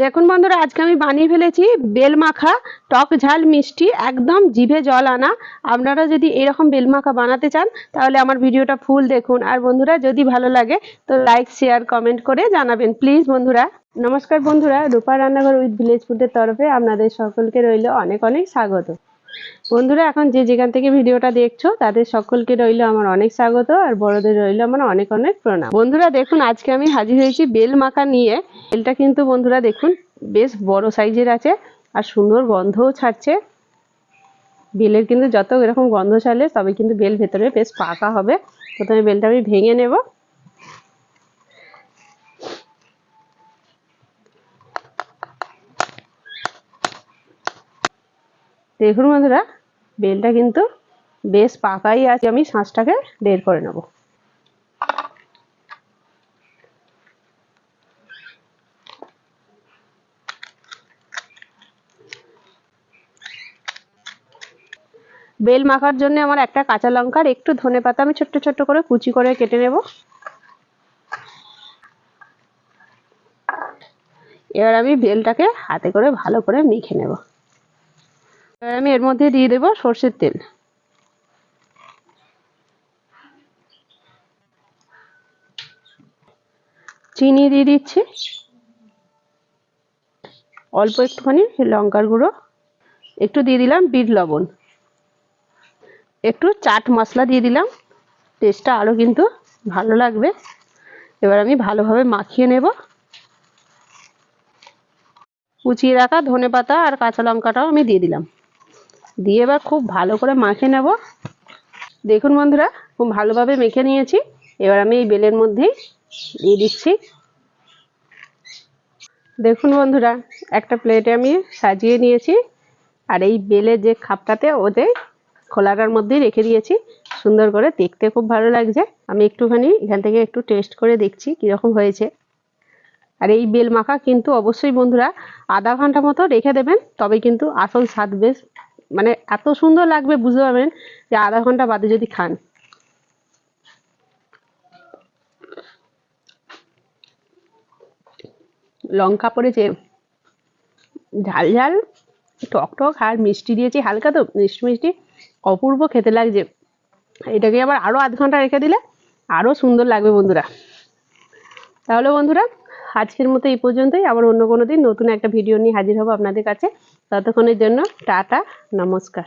দেখুন বন্ধুরা, আজকে আমি বানিয়ে ফেলেছি বেল মাখা টক ঝাল, মিষ্টি, একদম জিভে জল আনা। আপনারা যদি এরকম বেল মাখা বানাতে চান, তাহলে আমার ভিডিওটা ফুল দেখুন। আর বন্ধুরা, যদি ভালো লাগে, তো লাইক, শেয়ার, কমেন্ট করে জানাবেন। প্লিজ বন্ধুরা। নমস্কার বন্ধুরা, রূপা রান্নাঘর উইথ ভিলেজ ফুডের তরফে আপনাদের সকলকে রইল অনেক অনেক স্বাগত। বন্ধুরা, এখন যে যেখান থেকে ভিডিওটা দেখছ, তাদের সকলকে রইল আমার অনেক স্বাগত আর বড়দের রইল আমার অনেক অনেক প্রণাম। বন্ধুরা, দেখুন, আজকে আমি হাজির হয়েছি বেল মাখা নিয়ে। বেলটা কিন্তু, বন্ধুরা, দেখুন, বেশ বড় সাইজের আছে আর সুন্দর গন্ধও ছাড়ছে। বেলের কিন্তু যত এরকম গন্ধ ছাড়লে তবে কিন্তু বেল ভেতরে বেশ পাকা হবে। প্রথমে বেলটা আমি ভেঙে নেব। দেখুন বন্ধুরা, বেলটা কিন্তু বেশ পাকাই আছে। আমি শাঁসটাকে বের করে নেব। বেল মাখার জন্য আমার একটা কাঁচা লঙ্কার একটু ধনে পাতা আমি ছোট্ট ছোট্ট করে কুচি করে কেটে নেব। এবার আমি বেলটাকে হাতে করে ভালো করে মেখে নেব। এবার আমি এর মধ্যে দিয়ে দেবো সর্ষের তেল। চিনি দিয়ে দিচ্ছি। অল্প একটুখানি লঙ্কার গুঁড়ো। একটু দিয়ে দিলাম বিট লবণ। একটু চাট মশলা দিয়ে দিলাম। টেস্টটা আরও কিন্তু ভালো লাগবে। এবার আমি ভালোভাবে মাখিয়ে নেব। কুচিয়ে রাখা ধনে পাতা আর কাঁচা লঙ্কাটাও আমি দিয়ে দিলাম। দিয়ে এবার খুব ভালো করে মাখে নেব। দেখুন বন্ধুরা, খুব ভালোভাবে মেখে নিয়েছি। এবার আমি এই বেলের মধ্যেই দিয়ে দিচ্ছি। দেখুন বন্ধুরা, একটা প্লেটে আমি সাজিয়ে নিয়েছি। আর এই বেলের যে খাপটাতে ওতে খোলাটার মধ্যেই রেখে দিয়েছি। সুন্দর করে দেখতে খুব ভালো লাগছে। আমি একটুখানি এখান থেকে একটু টেস্ট করে দেখছি কীরকম হয়েছে। আর এই বেল মাখা কিন্তু অবশ্যই বন্ধুরা, আধা ঘণ্টা মতো রেখে দেবেন, তবে কিন্তু আসল স্বাদ বেশ মানে এত সুন্দর লাগবে, বুঝতে পারবেন? যে আধা ঘণ্টা বাদে যদি খান। লঙ্কা পড়েছে, ঝাল ঝাল, টক টক আর মিষ্টি দিয়েছি হালকা তো, মিষ্টি মিষ্টি, অপূর্ব খেতে লাগছে। এটাকে আবার আরও আধ ঘণ্টা রেখে দিলে আরও সুন্দর লাগবে বন্ধুরা। তাহলে বন্ধুরা আজকের মতো এই পর্যন্তই। আবার অন্য কোনো দিন নতুন একটা ভিডিও নিয়ে হাজির হব আপনাদের কাছে। ততক্ষণের জন্য টাটা, নমস্কার।